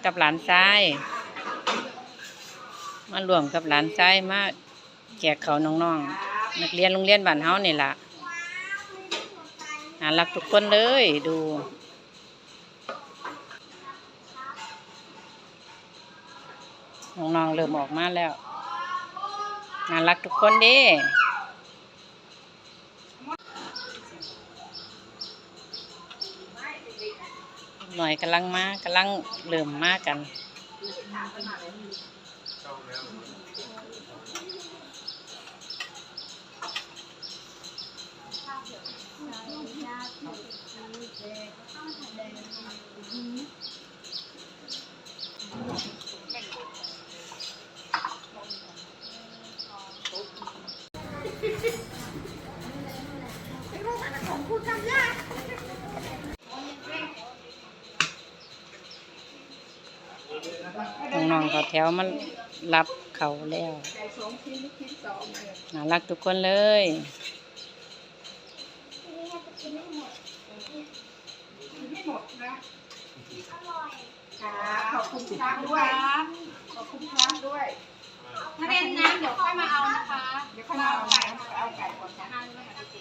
ากับหลานชายมารวมกับหลานชายมาแจกเขาน้องๆนักเรียนโรงเรียนบ้านเฮานี่ล่ะน่ารักทุกคนเลยดูน้องๆเริ่มออกมาแล้วน่ารักทุกคนเด้ หน่อยกำลังมากำลังเริ่มมากกันน้ องๆก็แถวมันรับเขาแล้วน่ารักทุกคนเลยครับขอบคุณครับด้วยขอบคุณครับด้วยถ้าเล่นน้ำเดี๋ยวค่อยมาเอานะคะ เดี๋ยวเขามาเอาไก่เอาไก่ก่อนนะน้ำด้วยค่ะจริ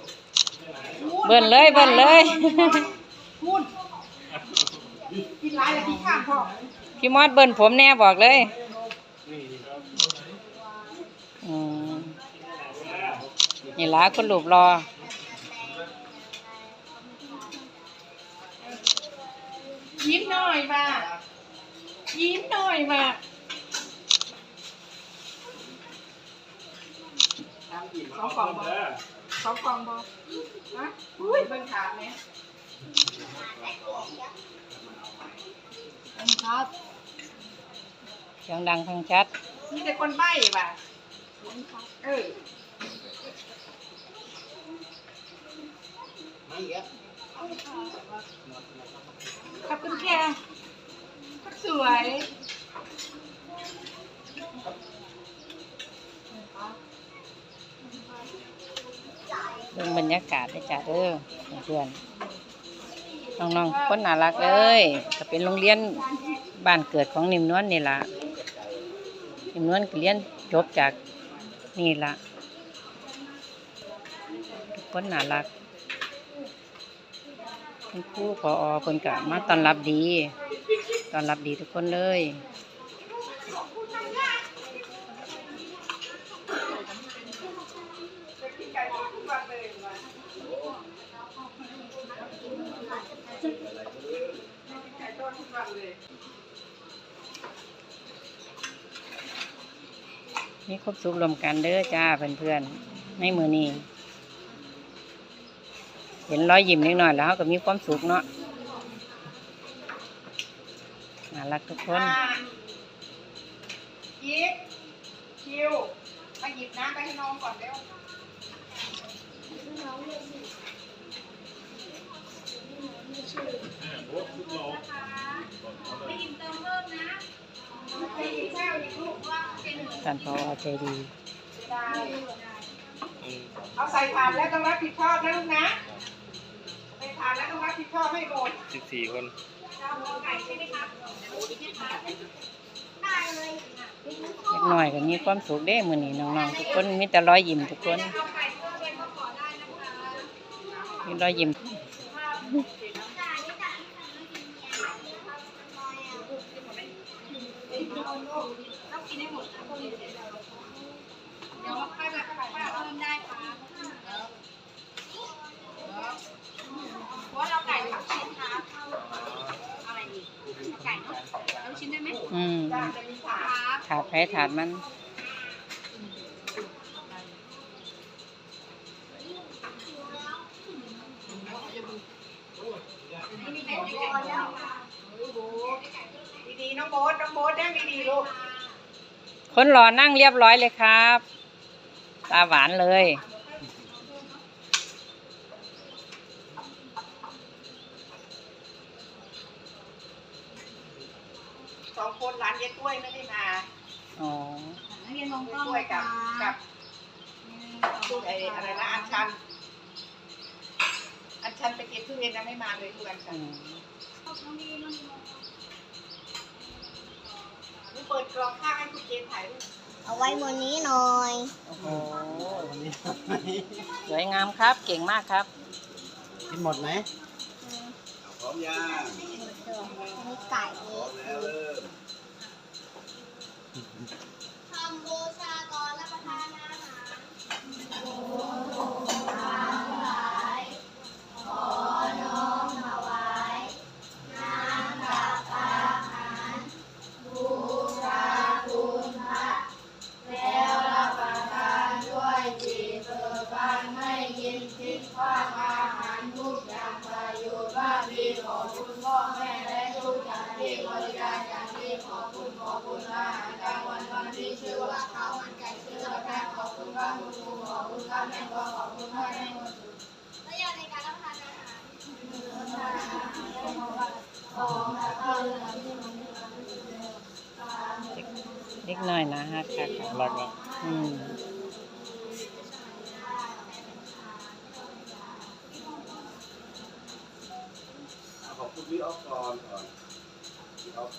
ง เบิ่นเลยเบิ่นเลยพูดกินไรละที่ข้างพ่อพี่มอดเบิ่นผมแน่บอกเลยอืมนี่ละคนรูปรอยิ้มหน่อยมายิ้มหน่อยมาสองกล่อง บอสองกล่องบอฮะอุ้ยเบิ่งขาดไหมครับ เสียงดังฟังชัด มีแต่คนใบ้ป่ะเออขอบคุณค่ะสวย เรื่องบรรยากาศเลยจ้ะเด้อเพื่อนน้องๆคนน่ารักเลยก็เป็นโรงเรียนบ้านเกิดของนิมนวลนี่ล่ะนิมนวลเรียนจบจากนี่ละทุกคนน่ารักคุณครูพอเพิ่นก็มาตอนรับดี ตอนรับดีทุกคนเลย มีครบสุขรวมกันเด้อจ้าเพื่อนๆในมือนี้เห็นรอยยิ้มนิดหน่อยแล้วเราก็มีความสุขเนาะน่ารักทุกคนยิบคิวมาหยิบน้ำไปให้น้องก่อนเร็ว ไม่ยินเติมเพิ่มนะไปหยิบแก้วหยิบลูกว่าท่านพอใจดีได้เอาใส่ถาดแล้วต้องรับผิดชอบนะลูกนะใส่ถาดแล้วต้องรับผิดชอบให้หมดสิบสี่คนไก่ใช่ไหมครับเล็กน้อยก็มีความสุขเด้มือนี้น้องๆทุกคนมีแต่รอยยิ้มทุกคนเอาไก่เพิ่มเป็นก็ขอได้นะคะมีรอยยิ้ม ต้องกินให้หมดนะพวกนี้เดี๋ยวค่อยแบบเพิ่มได้ค่ะเพราะว่าเราไก่ลูกชิ้นครับเอะไรดีเอาไก่เนาะเอาลูกชิ้นได้ไหมอืมจ้าจะมีถาดครับถาดไผ่ถาดมัน องโบ๊ทน้องโบ๊ทนั่งดีๆลูกคนรอนั่งเรียบร้อยเลยครับ ตาหวานเลย สองคนร้านเย็ดกล้วยไม่ได้มาอ๋อนักเรียนมองเย็กล้ดองกล้วยกับกับหนึ่งสองลูกไอ้อะไรนะอัญชัน อัญชันไปเก็บทุเรียนยังไม่มาเลยลูกอัญชัอืน ม ลูกเปิดกล่องข้างให้คุณเจนถ่ายรูปเอาไว้บนนี้หน่อย โอ้โหสวยงามครับ เก่งมากครับ กินหมดไหมพร้อมยังมีไก่พร้อม เล็กน้อยนะฮะค่ะค่ะรักละอืมเอาขอบคุณพี่ออฟก่อนก่อนพี่ออฟ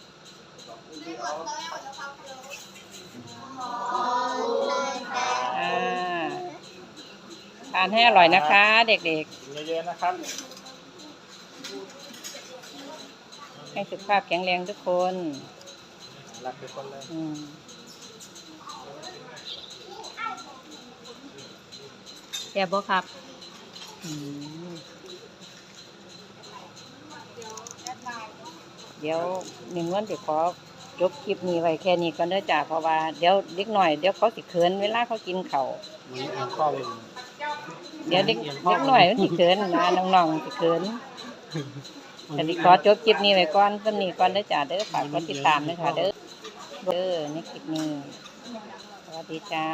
ขอบคุณไม่พี่หมอดอฟก็ไม่หมดจะความเคารพอ่าทานให้อร่อยนะคะ เด็กกินเยอะๆนะครับๆ ให้สุขภาพแข็งแรงทุกคน รักทุกคนเลย อืม แย่บบ่ครับเดี๋ยวหนึ่งวันจะขอจบคลิปนี้ไว้แค่นี้ก่อนเด้อจ้าเพราะว่าเดี๋ยวเด็กหน่อยเดี๋ยวเขาสิเขินเวลาเขากินเขาววันนี้เองข้อเลยเดี๋ยวเด็กเด็กหน่อยมันสิเขินนะน้องๆสิเขินแต่สิขอจบคลิปนี้ไว้ก่อนสำนี้ก่อนเด้อจ้าเด้อฝากกดติดตามด้วยค่ะเด้อเด้อในคลิปนี้สวัสดีจ้า